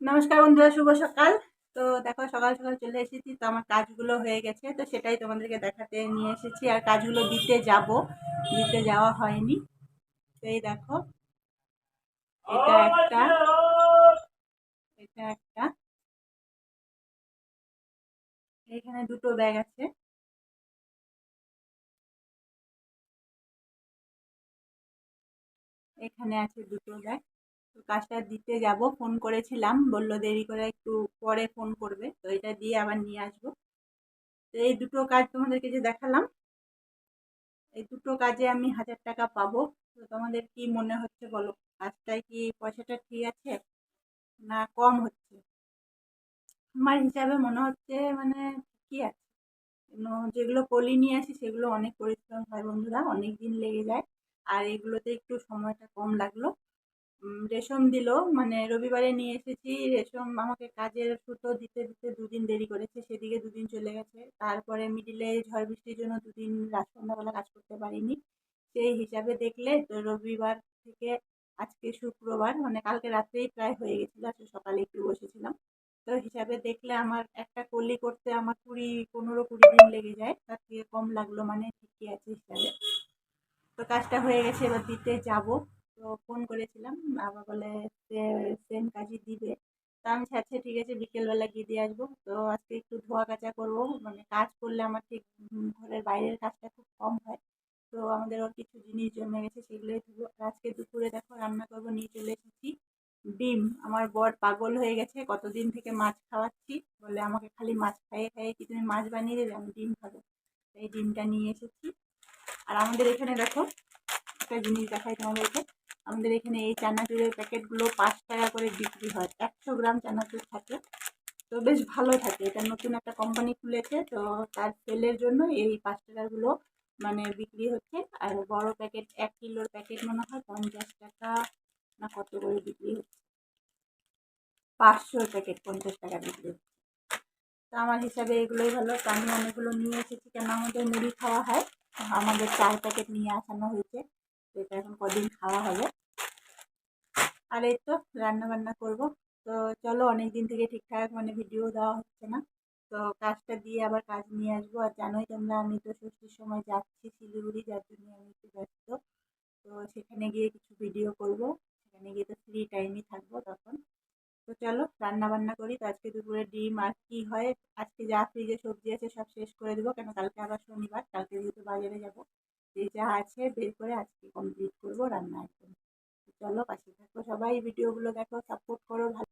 নমস্কার বন্ধুরা, শুভ সকাল। তো দেখো, সকাল সকাল চলে এসেছি। তো আমার কাজগুলো হয়ে গেছে, তো সেটাই তোমাদেরকে দেখাতে নিয়ে এসেছি। আর কাজগুলো দিতে যাব। দিতে যাওয়া হয়নি। তো এই দেখো, এটা একটা এটা একটা। এখানে দুটো ব্যাগ আছে। এখানে আছে দুটো ব্যাগ। তো কাজটা দিতে যাব, ফোন করেছিলাম, বলল দেরি করে একটু পরে ফোন করবে, তো এটা দিয়ে আবার নিয়ে আসব। তো এই দুটো কাজ তোমাদেরকে যে দেখালাম, এই দুটো কাজে আমি হাজার টাকা পাবো। তো তোমাদের কি মনে হচ্ছে বলো? কাজটায় কি পয়সাটা ঠিক আছে না কম হচ্ছে? আমার হিসাবে মনে হচ্ছে মানে কি আছে। যেগুলো পলি নিয়ে আসি, সেগুলো অনেক পরিশ্রম হয় বন্ধুরা, অনেক দিন লেগে যায়। আর এগুলোতে একটু সময়টা কম লাগল। রেশম দিল। মানে রবিবারে নিয়ে এসেছি রেশম, আমাকে কাজের সুতো দিতে দিতে দুদিন দেরি করেছে, সেদিকে দুদিন চলে গেছে। তারপরে মিডিলে ঝড় বৃষ্টির জন্য দুদিন রাত সন্ধ্যাবেলা কাজ করতে পারিনি। সেই হিসাবে দেখলে তো রবিবার থেকে আজকে শুক্রবার মানে কালকে রাত্রেই প্রায় হয়ে গেছিল, আজকে সকালে একটু বসেছিলাম। তো হিসাবে দেখলে আমার একটা কলি করতে আমার কুড়ি, পনেরো কুড়ি দিন লেগে যায়, তার থেকে কম লাগল মানে ঠিকই আছে হিসাবে। তো কাজটা হয়ে গেছে, এবার দিতে যাব। তো ফোন করেছিলাম, বাবা বলে যে সেম কাজই দিবে। তা আমি আচ্ছা ঠিক আছে, বিকেলবেলা গিয়ে দিয়ে আসব। তো আজকে একটু ধোয়া কাচা করব। মানে কাজ করলে আমার ঠিক ঘরের বাইরের কাজটা খুব কম হয়। তো আমাদের ওর কিছু জিনিস জমে গেছে, সেগুলোই ধুবো। আজকে দুপুরে দেখো রান্না করব, নিয়ে চলে এসেছি ডিম। আমার বর পাগল হয়ে গেছে, কতদিন থেকে মাছ খাওয়াচ্ছি। বলে আমাকে খালি মাছ খাইয়ে খাইয়ে কি তুমি মাছ বানিয়ে দেবে? আমি ডিম খাব। এই ডিমটা নিয়ে এসেছি। আর আমাদের এখানে দেখো, একটা জিনিস দেখাই তোমাদেরকে। আমাদের এখানে এই চানাচুরের প্যাকেটগুলো পাঁচ টাকা করে বিক্রি হয়। একশো গ্রাম চানাচুর থাকে। তো বেশ ভালো থাকে। এটা নতুন একটা কোম্পানি খুলেছে। তো তার সেলের জন্য এই পাঁচ টাকাগুলো মানে বিক্রি হচ্ছে। আর বড় প্যাকেট, এক কিলোর প্যাকেট মনে হয় পঞ্চাশ টাকা না কত করে বিক্রি হচ্ছে? পাঁচশোর প্যাকেট, পঞ্চাশ টাকা বিক্রি হচ্ছে। তো আমার হিসাবে এগুলোই ভালো। তো আমি অনেকগুলো নিয়ে এসেছি কেন আমাদের মুড়ি খাওয়া হয়। আমাদের চার প্যাকেট নিয়ে আসানো হয়েছে। তো এটা এখন কদিন খাওয়া হবে। আর এই তো রান্নাবান্না করব। তো চলো অনেক দিন থেকে ঠিকঠাক মানে ভিডিও দেওয়া হচ্ছে না। তো কাজটা দিয়ে আবার কাজ নিয়ে আসব। আর জানোই তোমরা, আমি তো ষষ্ঠীর সময় যাচ্ছি শিলিগুড়ি, যার জন্য আমি একটু ব্যস্ত। তো সেখানে গিয়ে কিছু ভিডিও করব। সেখানে গিয়ে তো ফ্রি টাইমই থাকব তখন। তো চলো রান্না বান্না করি। তো আজকে দুপুরে ডিম আর কী হয়? আজকে যা ফ্রিজে সবজি আছে সব শেষ করে দেবো। কেন কালকে আবার শনিবার, কালকে যেহেতু বাজারে যাব। যে যা আছে বের করে আজকে কমপ্লিট করব রান্না একদম। চলো পাশে থাকো সবাই ভিডিওগুলো দেখো সাপোর্ট করো, ভালো